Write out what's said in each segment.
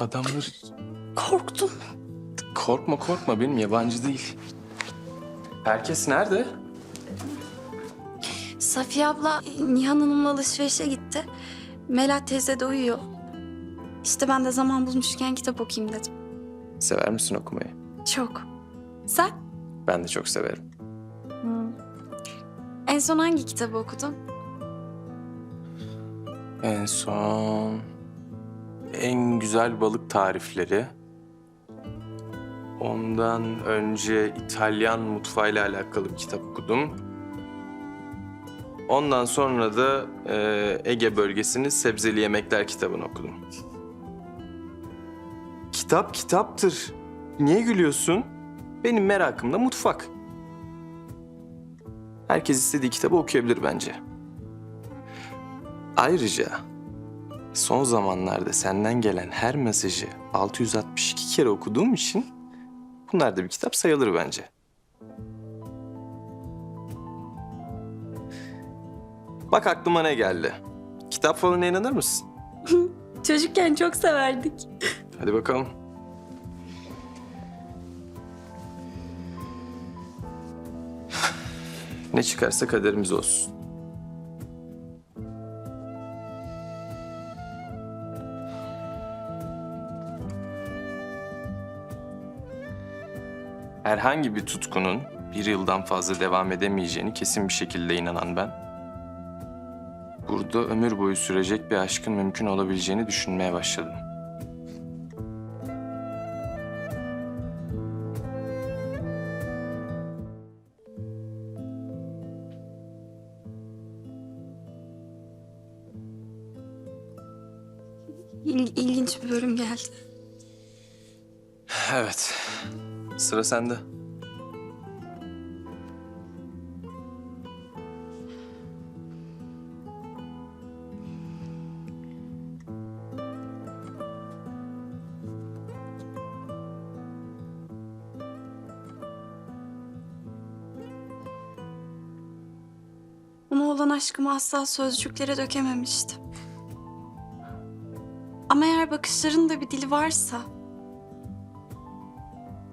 Adamlar Korktum. korkma korkma benim yabancı değil. Herkes nerede? Safiye abla Nihan Hanım'la alışverişe gitti. Melat teyze de uyuyor. İşte ben de zaman bulmuşken kitap okuyayım dedim. Sever misin okumayı? Çok. Sen? Ben de çok severim. En son hangi kitabı okudun? En son en güzel balık tarifleri. Ondan önce İtalyan mutfağıyla alakalı bir kitap okudum. Ondan sonra da e, Ege bölgesinin sebzeli yemekler kitabını okudum. Kitap kitaptır. Niye gülüyorsun? Benim merakım da mutfak. Herkes istediği kitabı okuyabilir bence. Ayrıca son zamanlarda senden gelen her mesajı 662 kere okuduğum için bunlar da bir kitap sayılır bence. Bak aklıma ne geldi. Kitap falan inanır mısın? Çocukken çok severdik. Hadi bakalım. Ne çıkarsa kaderimiz olsun. Herhangi bir tutkunun bir yıldan fazla devam edemeyeceğini kesin bir şekilde inanan ben, burada ömür boyu sürecek bir aşkın mümkün olabileceğini düşünmeye başladım. İl, ilginç bir bölüm geldi. Evet. Sıra sende. Ona olan aşkımı asla sözcüklere dökememiştim. Ama eğer bakışlarında bir dili varsa...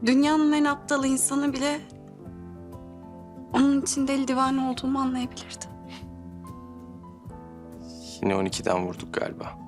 ...dünyanın en aptal insanı bile... ...onun için deli divane olduğumu anlayabilirdi. Yine 12'den vurduk galiba.